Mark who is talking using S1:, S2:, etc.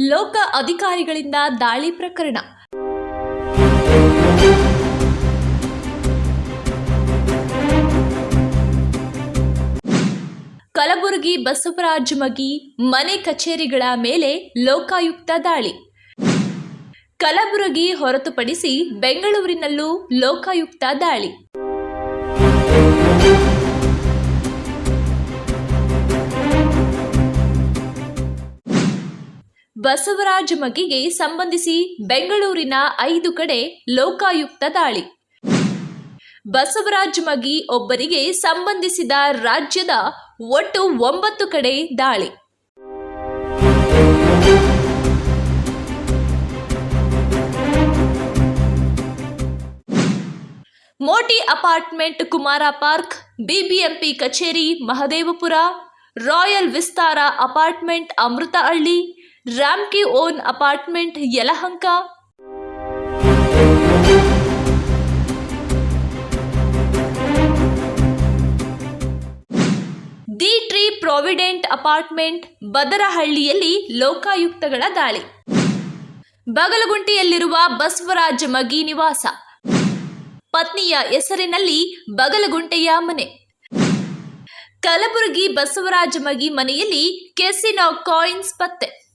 S1: ಲೋಕ ಅಧಿಕಾರಿಗಳಿಂದ ದಾಳಿ ಪ್ರಕರಣ. ಕಲಬುರಗಿ ಬಸವರಾಜ ಮಗಿ ಮನೆ ಕಚೇರಿಗಳ ಮೇಲೆ ಲೋಕಾಯುಕ್ತ ದಾಳಿ. ಕಲಬುರಗಿ ಹೊರತುಪಡಿಸಿ ಬೆಂಗಳೂರಿನಲ್ಲೂ ಲೋಕಾಯುಕ್ತ ದಾಳಿ. ಬಸವರಾಜ ಮಗಿಗೆ ಸಂಬಂಧಿಸಿ ಬೆಂಗಳೂರಿನ ಐದು ಕಡೆ ಲೋಕಾಯುಕ್ತ ದಾಳಿ. ಬಸವರಾಜ ಮಗಿ ಒಬ್ಬರಿಗೆ ಸಂಬಂಧಿಸಿದ ರಾಜ್ಯದ ಒಟ್ಟು ಒಂಬತ್ತು ಕಡೆ ದಾಳಿ. Moti apartment Kumara park, BBMP ಕಚೇರಿ Mahadevapura, royal Vistara apartment Amruthahalli Ramky one apartment Yelahanka the tree Provident apartment ಬದರಹಳ್ಳಿಯಲ್ಲಿ ಲೋಕಾಯುಕ್ತಗಳ ದಾಳಿ. ಬಗಲಗುಂಟೆಯಲ್ಲಿರುವ ಬಸವರಾಜ ಮಗಿ ನಿವಾಸ. ಪತ್ನಿಯ ಹೆಸರಿನಲ್ಲಿ ಬಗಲಗುಂಟೆಯ ಮನೆ. ಕಲಬುರಗಿ ಬಸವರಾಜ ಮಗಿ ಮನೆಯಲ್ಲಿ ಕೆಸಿನೋ ಕಾಯಿನ್ಸ್ ಪತ್ತೆ.